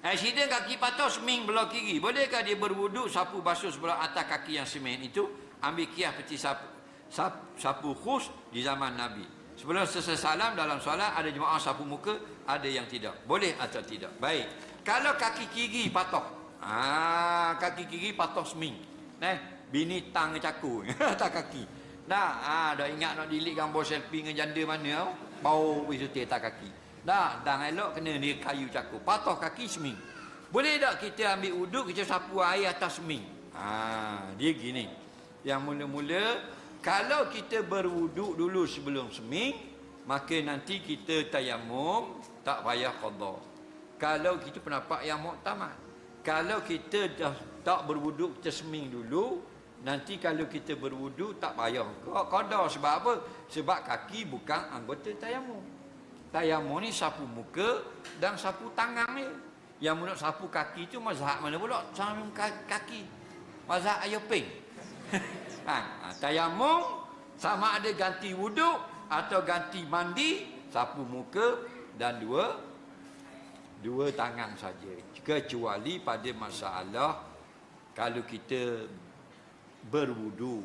Accident kaki patah seming belah kiri. Bolehkah dia berwuduk sapu basuh sebelah atas kaki yang semen itu? Ambil kias peti sapu, sapu, sapu khus di zaman Nabi. Sebelum selesai salam dalam solat ada jemaah sapu muka, ada yang tidak. Boleh atau tidak? Baik. Kalau kaki kiri patah. Ah, kaki kiri patah seming. Nah, bini tang caku atas kaki. Dah, ah, dah ingat nak delete gambar selfie dengan janda mana tau? Bau wis atas kaki. Dah, dah elok kena dia kayu cakup. Patah kaki seming. Boleh tak kita ambil uduk, kita sapu air atas seming? Ha, dia gini. Yang mula-mula, kalau kita berwuduk dulu sebelum seming, maka nanti kita tayamum, tak payah qadha. Kalau kita pendapat yang muktamad. Kalau kita dah tak berwuduk, kita seming dulu, nanti kalau kita berwuduk, tak payah qadha. Sebab apa? Sebab kaki bukan anggota tayamum. Tayamum ni sapu muka dan sapu tangan ni. Yang menurut sapu kaki tu mazhab mana pula? Sapu kaki. Mazhab Ayoping. ha, tayamum sama ada ganti wuduk atau ganti mandi, sapu muka dan dua dua tangan saja. Kecuali pada masalah kalau kita berwuduk,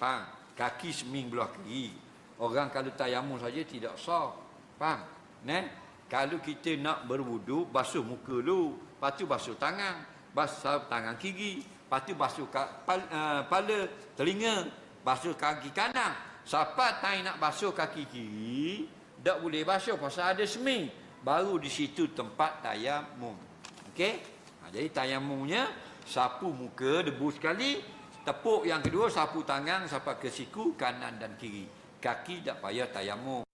faham? Kaki seming belah kiri. Orang kalau tayamum saja tidak sah. Faham? Ne? Kalau kita nak berwudu, basuh muka dulu. Lepas tu basuh tangan. Basuh tangan kiri. Lepas tu basuh kepala, uh, telinga. Basuh kaki kanan. Siapa tak nak basuh kaki kiri, tak boleh basuh pasal ada seming. Baru di situ tempat tayamum. Okey? Ha, jadi tayamumnya, sapu muka, debu sekali. Tepuk yang kedua, sapu tangan sampai ke siku, kanan dan kiri. Kaki tak payah tayamum.